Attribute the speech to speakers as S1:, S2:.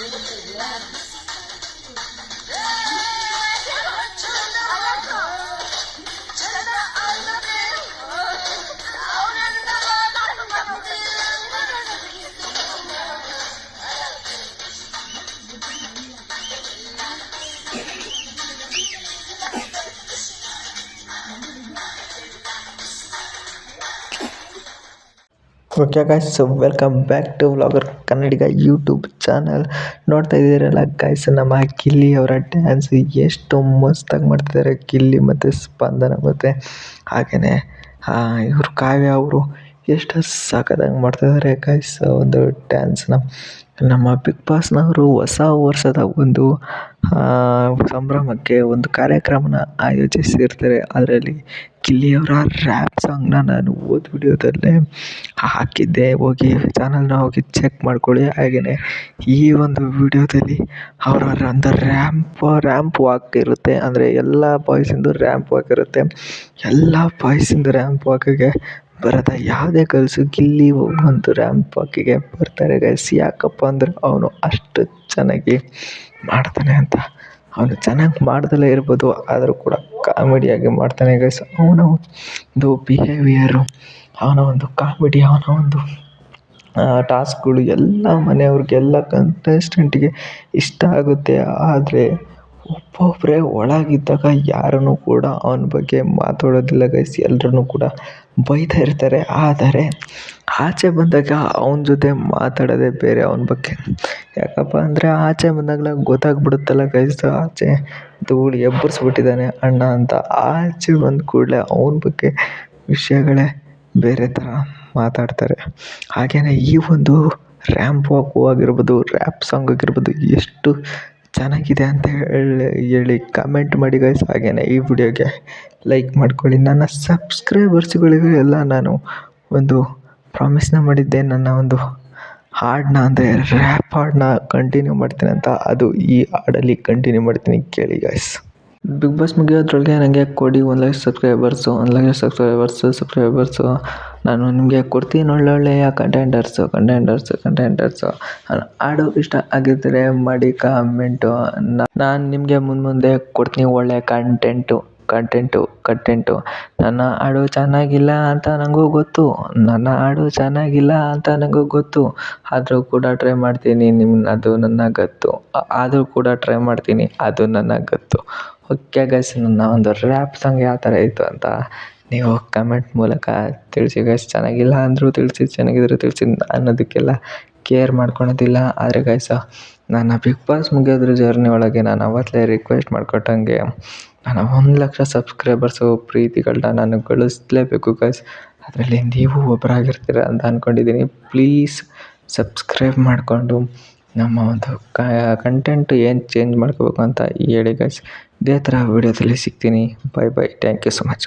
S1: Thank you. Okay guys welcome back to vlogger Kannadiga YouTube channel ನೋಡ್ತಾ ಇದ್ದೀರಲ್ಲ guys ನಮ್ಮ ಕಿಲ್ಲಿ ಅವರ ಡ್ಯಾನ್ಸ್ ಎಷ್ಟು ಮಸ್ತಾಗಿ ಮಾಡ್ತಿದ್ದಾರೆ. ಕಿಲ್ಲಿ ಮತ್ತು ಸ್ಪಂದನ ಮತ್ತು ಹಾಗೆಯೇ ಇವರು ಕಾವ್ಯ ಅವರು ಎಷ್ಟು ಸಖತ್ತಾಗಿ ಮಾಡ್ತಿದ್ದಾರೆ ಗಾಯ್ಸ್ ಒಂದು ಡ್ಯಾನ್ಸ್ನ ನಮ್ಮ ಬಿಗ್ ಬಾಸ್ನವರು ಹೊಸ ವರ್ಷದ ಒಂದು ಸಂಭ್ರಮಕ್ಕೆ ಒಂದು ಕಾರ್ಯಕ್ರಮನ ಆಯೋಜಿಸಿರ್ತಾರೆ. ಅದರಲ್ಲಿ ಗಿಲ್ಲಿಯವರ ರ್ಯಾಪ್ ಸಾಂಗ್ನ ನಾನು ಹೋದ ವಿಡಿಯೋದಲ್ಲೇ ಹಾಕಿದ್ದೆ. ಹೋಗಿ ಚಾನಲ್ನ ಹೋಗಿ ಚೆಕ್ ಮಾಡ್ಕೊಳ್ಳಿ. ಹಾಗೆಯೇ ಈ ಒಂದು ವಿಡಿಯೋದಲ್ಲಿ ಅವರ ಒಂದು ರ್ಯಾಂಪ್ ರ್ಯಾಂಪ್ ವಾಕ್ ಇರುತ್ತೆ. ಅಂದರೆ ಎಲ್ಲ ಬಾಯ್ಸಿಂದು ರ್ಯಾಂಪ್ ವಾಕ್ ಇರುತ್ತೆ. ಎಲ್ಲ ಬಾಯ್ಸಿಂದು ರ್ಯಾಂಪ್ ವಾಕಿಗೆ ಬರದ ಯಾವುದೇ ಕಲಸು ಗಿಲ್ಲಿ ಒಂದು ರ್ಯಾಂಪ್ ವಾಕಿಗೆ ಬರ್ತಾರೆ ಗೈಸ್ ಯಾಕಪ್ಪ ಅಂದ್ರೆ ಅವನು ಅಷ್ಟು ಚೆನ್ನಾಗಿ ಮಾಡ್ತಾನೆ ಅಂತ ಅವನು ಚೆನ್ನಾಗಿ ಮಾಡ್ದಲೇ ಇರ್ಬೋದು, ಆದರೂ ಕೂಡ ಕಾಮಿಡಿಯಾಗಿ ಮಾಡ್ತಾನೆ ಗೈಸ್ ಅವನ ಒಂದು ಬಿಹೇವಿಯರು ಅವನ ಒಂದು ಕಾಮಿಡಿ, ಅವನ ಒಂದು ಟಾಸ್ಕ್ಗಳು ಎಲ್ಲ ಮನೆಯವ್ರಿಗೆಲ್ಲ ಕಂಟೆಸ್ಟೆಂಟಿಗೆ ಇಷ್ಟ ಆಗುತ್ತೆ. ಆದರೆ ಒಬ್ಬೊಬ್ಬರೇ ಒಳಗಿದ್ದಾಗ ಯಾರನ್ನು ಕೂಡ ಅವನ ಬಗ್ಗೆ ಮಾತಾಡೋದಿಲ್ಲ ಗೈಸ್ ಎಲ್ಲರನ್ನು ಕೂಡ ಬೈತಾ ಇರ್ತಾರೆ. ಆದರೆ ಆಚೆ ಬಂದಾಗ ಅವನ ಜೊತೆ ಮಾತಾಡೋದೇ ಬೇರೆ ಅವನ ಬಗ್ಗೆ. ಯಾಕಪ್ಪ ಅಂದರೆ ಆಚೆ ಬಂದಾಗಲೇ ಗೊತ್ತಾಗ್ಬಿಡುತ್ತಲ್ಲ ಗೈಸ್ ಆಚೆ ಧೂಳು ಎಬ್ಬರಿಸ್ಬಿಟ್ಟಿದ್ದಾನೆ ಅಣ್ಣ ಅಂತ. ಆಚೆ ಬಂದ ಕೂಡಲೇ ಅವನ ಬಗ್ಗೆ ವಿಷಯಗಳೇ ಬೇರೆ ಥರ ಮಾತಾಡ್ತಾರೆ. ಹಾಗೆಯೇ ಈ ಒಂದು ರ್ಯಾಂಪ್ ವಾಕು ಆಗಿರ್ಬೋದು, ರ್ಯಾಪ್ ಸಾಂಗ್ ಆಗಿರ್ಬೋದು, ಎಷ್ಟು ಚೆನ್ನಾಗಿದೆ ಅಂತ ಹೇಳಿ ಹೇಳಿ ಕಮೆಂಟ್ ಮಾಡಿ ಗೈಸ್ ಹಾಗೆಯೇ ಈ ವಿಡಿಯೋಗೆ ಲೈಕ್ ಮಾಡ್ಕೊಳ್ಳಿ. ನನ್ನ ಸಬ್ಸ್ಕ್ರೈಬರ್ಸ್ಗಳಿಗೂ ಎಲ್ಲ ನಾನು ಒಂದು ಪ್ರಾಮಿಸ್ನ ಮಾಡಿದ್ದೆ. ನನ್ನ ಒಂದು ಹಾಡನ್ನ ಅಂದರೆ ರ್ಯಾಪ್ ಹಾಡನ್ನ ಕಂಟಿನ್ಯೂ ಮಾಡ್ತೀನಿ ಅಂತ. ಅದು ಈ ಹಾಡಲ್ಲಿ ಕಂಟಿನ್ಯೂ ಮಾಡ್ತೀನಿ ಕೇಳಿ ಗೈಸ್ ಬಿಗ್ ಬಾಸ್ ಮುಗಿಯೋದ್ರೊಳಗೆ ನನಗೆ ಕೊಡಿ ಒಂದು ಲಕ್ಷ ಸಬ್ಸ್ಕ್ರೈಬರ್ಸು ಒಂದು ಲಕ್ಷ ಸಬ್ಸ್ಕ್ರೈಬರ್ಸು ಸಬ್ಸ್ಕ್ರೈಬರ್ಸು ನಾನು ನಿಮಗೆ ಕೊಡ್ತೀನಿ ಒಳ್ಳೊಳ್ಳೆಯ ಕಂಟೆಂಟರ್ಸು ಕಂಟೆಂಟರ್ಸು ಕಂಟೆಂಟರ್ಸು ಹಾಡು ಇಷ್ಟ ಆಗಿದ್ದರೆ ಮಾಡಿ ಕಾಮೆಂಟು ನಾನು ನಿಮಗೆ ಮುಂದೆ ಮುಂದೆ ಕೊಡ್ತೀನಿ ಒಳ್ಳೆಯ ಕಂಟೆಂಟು ಕಂಟೆಂಟು ಕಂಟೆಂಟು ನನ್ನ ಹಾಡು ಚೆನ್ನಾಗಿಲ್ಲ ಅಂತ ನನಗೂ ಗೊತ್ತು. ನನ್ನ ಹಾಡು ಚೆನ್ನಾಗಿಲ್ಲ ಅಂತ ನನಗೂ ಗೊತ್ತು. ಆದರೂ ಕೂಡ ಟ್ರೈ ಮಾಡ್ತೀನಿ ನಿಮ್ಮ ಅದು ನನ್ನ ಗತ್ತು. ಆದರೂ ಕೂಡ ಟ್ರೈ ಮಾಡ್ತೀನಿ. ಅದು ನನಗೆ ಗೊತ್ತು. ಓಕೆ ಗೈಸ್ ನನ್ನ ಒಂದು ರ್ಯಾಪ್ ಸಾಂಗ್ ಯಾವ ಥರ ಇತ್ತು ಅಂತ ನೀವು ಕಮೆಂಟ್ ಮೂಲಕ ತಿಳಿಸಿ ಗೈಸ್ ಚೆನ್ನಾಗಿಲ್ಲ ಅಂದರೂ ತಿಳಿಸಿ, ಚೆನ್ನಾಗಿದ್ರೆ ತಿಳಿಸಿ ಅನ್ನೋದಕ್ಕೆಲ್ಲ ಕೇರ್ ಮಾಡ್ಕೊಳೋದಿಲ್ಲ. ಆದರೆ ಗೈಸ ನನ್ನ ಬಿಗ್ ಬಾಸ್ ಮುಗಿಯೋದ್ರ ಜರ್ನಿ ಒಳಗೆ ನಾನು ಅವತ್ತಲೇ ರಿಕ್ವೆಸ್ಟ್ ಮಾಡ್ಕೊಟ್ಟಂಗೆ ನಾನು ಒಂದು ಲಕ್ಷ ಸಬ್ಸ್ಕ್ರೈಬರ್ಸು ಪ್ರೀತಿಗಳನ್ನ ನಾನು ಗಳಿಸ್ಲೇಬೇಕು ಗೈಸ್ ಅದರಲ್ಲಿ ನೀವು ಒಬ್ಬರಾಗಿರ್ತೀರ ಅಂತ ಅಂದ್ಕೊಂಡಿದ್ದೀನಿ ಪ್ಲೀಸ್ ಸಬ್ಸ್ಕ್ರೈಬ್ ಮಾಡಿಕೊಂಡು ನಮ್ಮ ಒಂದು ಕಂಟೆಂಟ್ ಏನು ಚೇಂಜ್ ಮಾಡ್ಕೋಬೇಕು ಅಂತ ಹೇಳಿ ಗಾಯ್ಸ್ ಇದೇ ಥರ ವೀಡಿಯೋದಲ್ಲಿ ಸಿಗ್ತೀನಿ. Bye bye thank you so much